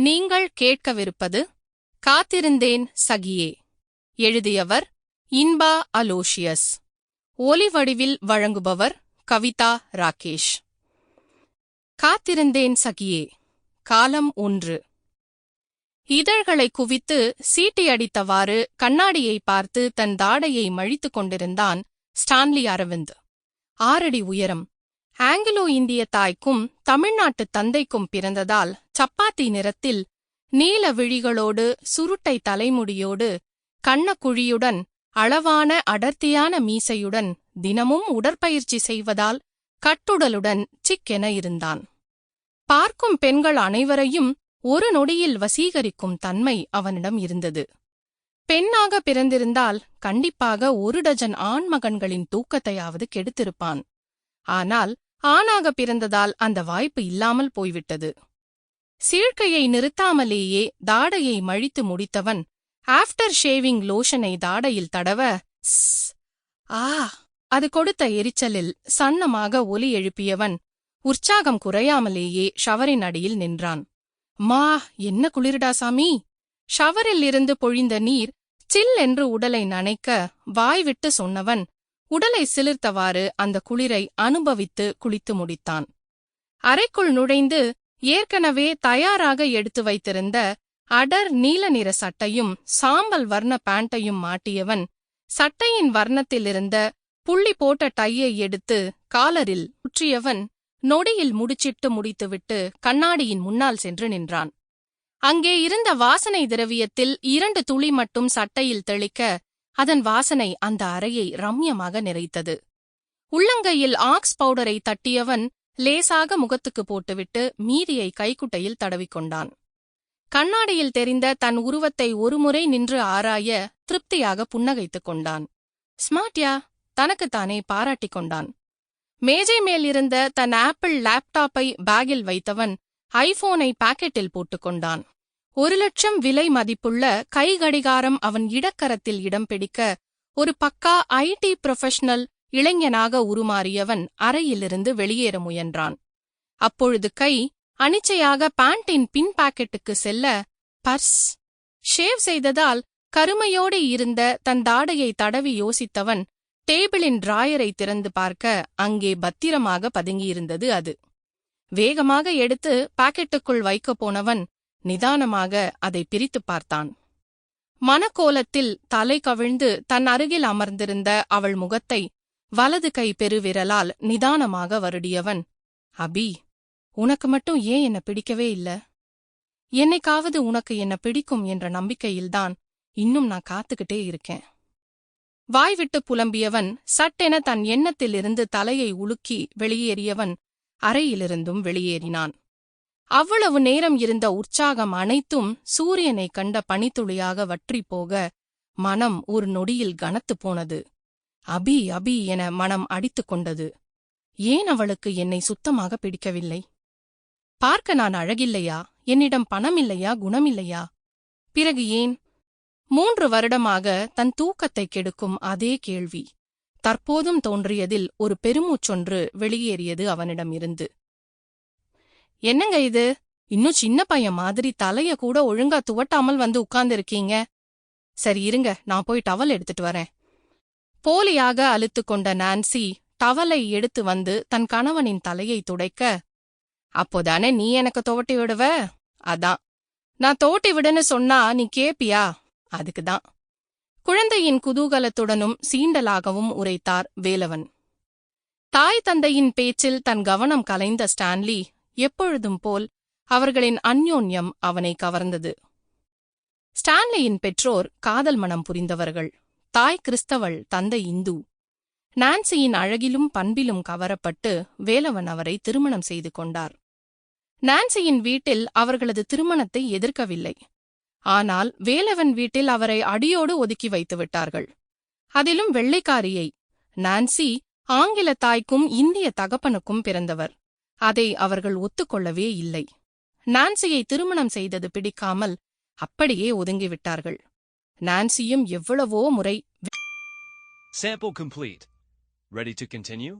நீங்கள் கேட்கவிருப்பது காத்திருந்தேன் சகியே. எழுதியவர் இன்பா அலோஷியஸ். ஒலி வடிவில் வழங்குபவர் கவிதா ராகேஷ். காத்திருந்தேன் சகியே. காலம் ஒன்று. இதழ்களை குவித்து சீட்டியடித்தவாறு கண்ணாடியை பார்த்து தன் தாடையை மழித்துக் கொண்டிருந்தான் ஸ்டான்லி அரவிந்த். ஆறடி உயரம் ஆங்கிலோ இந்திய தாய்க்கும் தமிழ்நாட்டு தந்தைக்கும் பிறந்ததால் சப்பாத்தி நிறத்தில் நீல விழிகளோடு சுருட்டை தலைமுடியோடு கண்ணக்குழியுடன் அளவான அடர்த்தியான மீசையுடன் தினமும் உடற்பயிற்சி செய்வதால் கட்டுடலுடன் சிக்கென இருந்தான். பார்க்கும் பெண்கள் அனைவரையும் ஒரு நொடியில் வசீகரிக்கும் தன்மை அவனிடம் இருந்தது. பெண்ணாக பிறந்திருந்தால் கண்டிப்பாக ஒரு டஜன் ஆண்மகன்களின் தூக்கத்தையாவது கெடுத்திருப்பான். ஆனால் ஆணாக பிறந்ததால் அந்த வாய்ப்பு இல்லாமல் போய்விட்டது. சீழ்க்கையை நிறுத்தாமலேயே தாடையை மழித்து முடித்தவன் ஆஃப்டர் ஷேவிங் லோஷனை தாடையில் தடவ "ஸ், ஆ அது கொடுத்த எரிச்சலில் சன்னமாக ஒலி எழுப்பியவன் உற்சாகம் குறையாமலேயே ஷவரின் அடியில் நின்றான். மா என்ன குளிருடா சாமி? ஷவரில் இருந்து பொழிந்த நீர் சில் என்று உடலை நனைக்க வாய்விட்டு சொன்னவன் உடலை சிலிர்த்தவாறு அந்த குளிரை அனுபவித்து குளித்து முடித்தான். அறைக்குள் நுழைந்து ஏற்கனவே தயாராக எடுத்து வைத்திருந்த அடர் நீல நிற சட்டையும் சாம்பல் வர்ண பேண்ட்டையும் மாட்டியவன் சட்டையின் வர்ணத்திலிருந்த புள்ளி போட்ட டையை எடுத்து காலரில் உற்றியவன் நொடியில் முடிச்சிட்டு முடித்துவிட்டு கண்ணாடியின் முன்னால் சென்று நின்றான். அங்கே இருந்த வாசனை திரவியத்தில் இரண்டு துளி மட்டும் சட்டையில் தெளிக்க அதன் வாசனை அந்த அறையை ரம்யமாக நிறைத்தது. உள்ளங்கையில் ஆக்ஸ் பவுடரை தட்டியவன் லேசாக முகத்துக்கு போட்டுவிட்டு மீதியை கைக்குட்டையில் தடவிக்கொண்டான். கண்ணாடியில் தெரிந்த தன் உருவத்தை ஒருமுறை நின்று ஆராய திருப்தியாக புன்னகைத்துக் கொண்டான். ஸ்மார்ட்யா தனக்குத்தானே பாராட்டிக் கொண்டான். மேஜை மேல் இருந்த தன் ஆப்பிள் லேப்டாப்பை பேக்கில் வைத்தவன் ஐபோனை பாக்கெட்டில் போட்டுக்கொண்டான் ஒரு லட்சம் விலை மதிப்புள்ள கை கடிகாரம் அவன் இடக்கரத்தில் இடம் பிடிக்க ஒரு பக்கா ஐடி ப்ரொஃபஷனல் இளைஞனாக உருமாறியவன் அறையிலிருந்து வெளியேற முயன்றான். அப்பொழுது கை அனிச்சையாக பேண்டின் பின் பாக்கெட்டுக்கு செல்ல பர்ஸ்! ஷேவ் செய்ததால் கருமையோடு இருந்த தன் தாடையை தடவி யோசித்தவன் டேபிளின் டிராயரை திறந்து பார்க்க அங்கே பத்திரமாக பதுங்கியிருந்தது அது. வேகமாக எடுத்து பாக்கெட்டுக்குள் வைக்கப் போனவன் நிதானமாக அதை பிரித்துப் பார்த்தான். மனக்கோலத்தில் தலை கவிழ்ந்து தன் அருகில் அமர்ந்திருந்த அவள் முகத்தை வலது கை பெருவிரலால் நிதானமாக வருடியவன் அபி உனக்கு மட்டும் ஏன் என்ன பிடிக்கவே இல்ல? என்னைக்காவது உனக்கு என்ன பிடிக்கும் என்ற நம்பிக்கையில்தான் இன்னும் நான் காத்துக்கிட்டே இருக்கேன். வாய்விட்டு புலம்பியவன் சட்டென தன் எண்ணத்திலிருந்து தலையை உலுக்கி வெளியேறியவன் அறையிலிருந்தும் வெளியேறினான். அவ்வளவு நேரம் இருந்த உற்சாகம் அனைத்தும் சூரியனை கண்ட பனித்துளியாக வற்றிப் போக மனம் ஒரு நொடியில் கனத்துப் போனது. அபி அபி என மனம் அடித்துக் கொண்டது. ஏன் அவளுக்கு என்னை சுத்தமாக பிடிக்கவில்லை? பார்க்க நான் அழகில்லையா? என்னிடம் பணமில்லையா? குணமில்லையா? பிறகு ஏன்? மூன்று வருடமாக தன் தூக்கத்தை கெடுக்கும் அதே கேள்வி. தற்போதும் தோன்றியதில் ஒரு பெருமூச்சொன்று வெளியேறியது அவனிடமிருந்து. என்னங்க இது? இன்னும் சின்ன பையன் மாதிரி தலைய கூட ஒழுங்கா துவட்டாமல் வந்து உட்கார்ந்திருக்கீங்க. சரி இருங்க. நான் போய் டவல் எடுத்துட்டு வரேன். போலியாக அழுத்து கொண்ட நான்சி டவலை எடுத்து வந்து தன் கணவனின் தலையை துடைக்க அப்போதானே நீ எனக்கு துவட்டி விடுவ? அதான். நான் தோட்டி விடுன்னு சொன்னா நீ கேப்பியா? அதுக்குதான் குழந்தையின் குதூகலத்துடனும் சீண்டலாகவும் உரைத்தார் வேலவன். தாய் தந்தையின் பேச்சில் தன் கவனம் கலைந்த ஸ்டான்லி எப்பொழுதும் போல் அவர்களின் அந்யோன்யம் அவனை கவர்ந்தது. ஸ்டான்லியின் பெற்றோர் காதல் மனம் புரிந்தவர்கள். தாய் கிறிஸ்தவள் தந்தை இந்து. நான்சியின் அழகிலும் பண்பிலும் கவரப்பட்டு வேலவன் அவரை திருமணம் செய்து கொண்டார். நான்சியின் வீட்டில் அவர்களது திருமணத்தை எதிர்க்கவில்லை. ஆனால் வேலவன் வீட்டில் அவரை அடியோடு ஒதுக்கி வைத்து விட்டார்கள். அதிலும் வெள்ளைக்காரியை நான்சி ஆங்கில தாய்க்கும் இந்திய தகப்பனுக்கும் பிறந்தவர். அதை அவர்கள் ஒத்துக்கொள்ளவே இல்லை நான்சியை திருமணம் செய்தது பிடிக்காமல் அப்படியே ஒதுங்கிவிட்டார்கள் நான்சியும் எவ்வளவோ முறை Sample complete. Ready to continue?